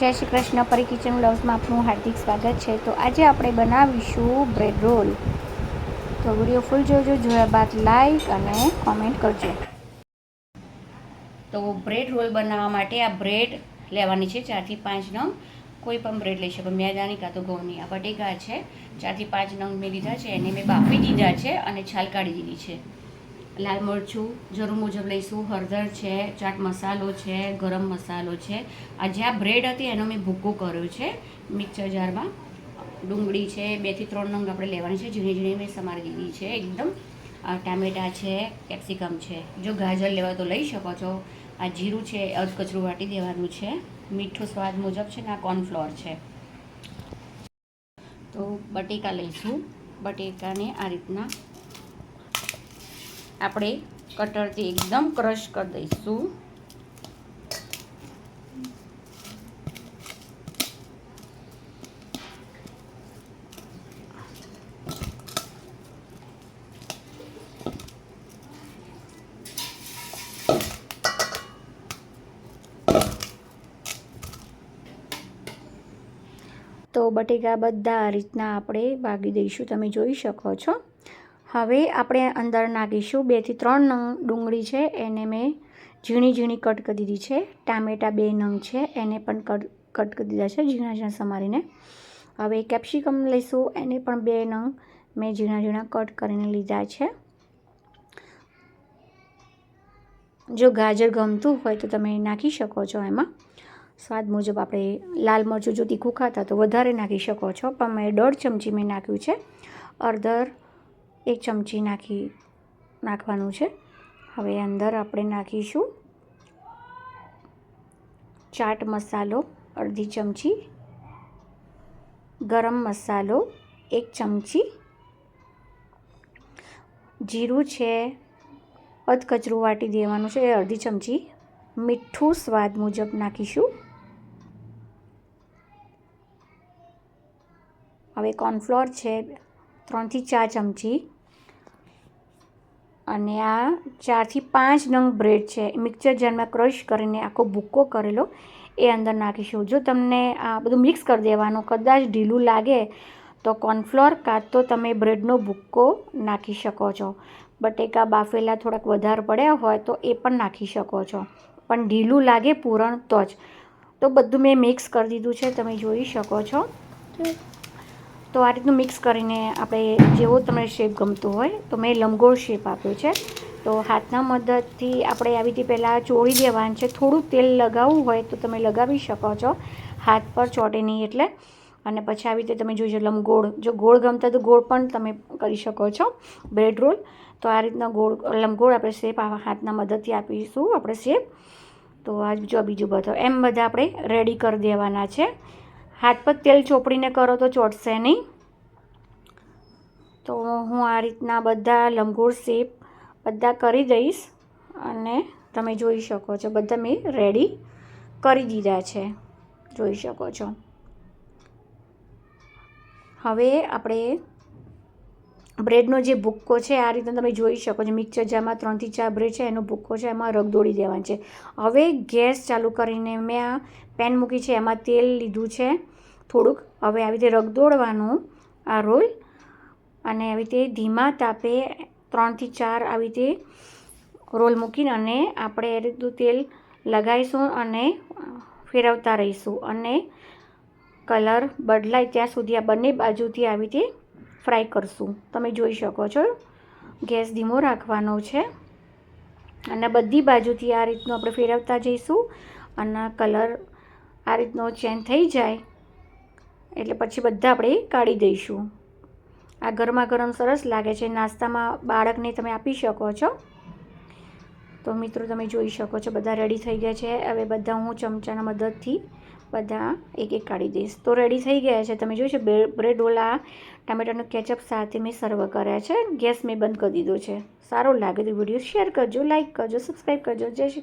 જય શ્રી કૃષ્ણ. પરી કિચન બ્લાઉઝમાં આપનું હાર્દિક સ્વાગત છે. તો આજે આપણે બનાવીશું બ્રેડ રોલ તો વીડિયો ફૂલ જોજો, જોયા બાદ લાઈક અને કોમેન્ટ કરજો. તો બ્રેડ રોલ બનાવવા માટે આ બ્રેડ લેવાની છે ચારથી પાંચ નંગ. કોઈ પણ બ્રેડ લઈ શકો. મેદાની કાં તો ઘઉંની. આ બટેકા છે. ચારથી પાંચ નંગ મેં લીધા છે. એને મેં બાફી દીધા છે અને છાલ કાઢી દીધી છે. લાલ મરચું, જરૂર મુજબ લઈશું. હળદર છે, ચાટ મસાલો છે, ગરમ મસાલો છે. આ જ્યાં બ્રેડ હતી, એનો મેં ભૂકો કર્યો છે. મિક્સર જારમાં ડુંગળી છે, બેથી ત્રણ નંગ આપણે લેવાની છે. ઝીણી ઝીણી મેં સમારી દીધી છે, એકદમ. આ ટામેટા છે, કેપ્સિકમ છે. જો ગાજર લેવા તો લઈ શકો છો. આ જીરું છે અધકચરું વાટી દેવાનું છે. મીઠું સ્વાદ મુજબ છે ને, આ કોર્નફ્લોર છે. તો બટેકા લઈશું. બટેકાને આ રીતના આપણે કટરથી એકદમ ક્રશ કરી દઈશું. તો બટેકા બધા રીતના આપણે વાગી દઈશું. તમે જોઈ શકો છો. હવે આપણે અંદર નાખીશું બેથી ત્રણ નંગ ડુંગળી છે, એને મેં ઝીણી ઝીણી કટ કરી દીધી છે. ટામેટાં બે નંગ છે, એને પણ કટ કટ કરી દીધા છે ઝીણા ઝીણા સમારીને. હવે કેપ્સિકમ લઈશું, એને પણ બે નંગ મેં ઝીણા ઝીણા કટ કરીને લીધા છે. જો ગાજર ગમતું હોય તો તમે નાખી શકો છો એમાં. સ્વાદ મુજબ આપણે લાલ મરચું જો તીખું ખાતા તો વધારે નાખી શકો છો, પણ મેં દોઢ ચમચી મેં નાખ્યું છે. અડધર એક ચમચી નાખી નાખવાનું છે. હવે અંદર આપણે નાખીશું ચાટ મસાલો, અડધી ચમચી ગરમ મસાલો, એક ચમચી જીરું છે, અધકચરું વાટી દેવાનું છે, એ અડધી ચમચી મીઠું સ્વાદ મુજબ નાખીશું. હવે કોર્નફ્લોર છે ત્રણથી ચાર ચમચી. અને આ ચારથી પાંચ નંગ બ્રેડ છે. મિક્સર જારમાં ક્રશ કરીને આખો ભૂક્કો કરેલો. એ અંદર નાખીશું. જો તમને આ બધું મિક્સ કરી દેવાનું, કદાચ ઢીલું લાગે, તો કોર્નફ્લોર કાં તો તમે બ્રેડનો ભૂક્કો નાખી શકો છો. બટેકા, બાફેલા થોડાક વધારે પડ્યા હોય, તો એ પણ નાખી શકો છો. પણ ઢીલું લાગે પૂરણ તો જ. તો બધું મેં મિક્સ કરી દીધું છે. તમે જોઈ શકો છો. તો આ રીતનું મિક્સ કરીને આપણે જેવો તમને શેપ ગમતો હોય, તો મેં લંબગોળ શેપ આપ્યો છે. તો હાથના મદદથી આપણે આવી રીતે પહેલાં ચોળી દેવાનું છે. થોડું તેલ લગાવવું હોય તો તમે લગાવી શકો છો. હાથ પર ચોટે નહીં એટલે. અને પછી આવી રીતે તમે જોઈજો લંબગોળ. જો ગોળ ગમતા તો ગોળ પણ તમે કરી શકો છો. Bread roll. તો આ રીતના ગોળ, લંબગોળ આપણે શેપ હાથના મદદથી આપીશું આપણે શેપ તો આ જો બીજું બધું. એમ બધા આપણે રેડી કરી દેવાના છે. હાથ પર તેલ ચોપડીને કરો તો ચોટશે નહીં. તો હું આ રીતના બધા લંબગોળ શેપ બધા કરી દઈશ અને તમે જોઈ શકો છો, બધા મેં રેડી કરી દીધા છે. જોઈ શકો છો. હવે આપણે બ્રેડનો જે ભૂક્કો છે આ રીતે તમે જોઈ શકો છો. મિક્સર જારમાં ત્રણથી ચાર બ્રેડ છે, એનો ભૂક્કો છે, એમાં રગદોડી દેવાનો છે. હવે ગેસ ચાલુ કરીને મેં આ પેન મૂકી છે, એમાં તેલ લીધું છે. થોડુંક હવે આવી રીતે રગદોડવાનું આ રોલ અને આવી રીતે ધીમા તાપે ત્રણથી ચાર આવી રીતે રોલ મૂકીને અને આપણે રીતનું તેલ લગાવીશું અને ફેરવતા રહીશું અને કલર બદલાય ત્યાં સુધી આ બંને બાજુથી આવી રીતે ફ્રાય કરશું. તમે જોઈ શકો છો, ગેસ ધીમો રાખવાનો છે અને બધી બાજુથી આ રીતનું આપણે ફેરવતા જઈશું અને કલર આ રીતનો ચેન્જ થઈ જાય એટલે પછી બધા આપણે કાઢી દઈશું. આ ગરમા ગરમ સરસ લાગે છે. નાસ્તામાં બાળકને તમે આપી શકો છો. તો મિત્રો, તમે જોઈ શકો છો, બધા રેડી થઈ ગયા છે. હવે બધા હું ચમચાના મદદથી બધા એક એક કાઢી દઈશ. તો રેડી થઈ ગયા છે. તમે જોયું છે બ્રેડ ઓલા ટામેટાનું કેચઅપ સાથે મેં સર્વ કર્યા છે. ગેસ મેં બંધ કરી દીધો છે. સારો લાગે તો વીડિયો શેર કરજો લાઇક કરજો સબસ્ક્રાઈબ કરજો. જય શ્રી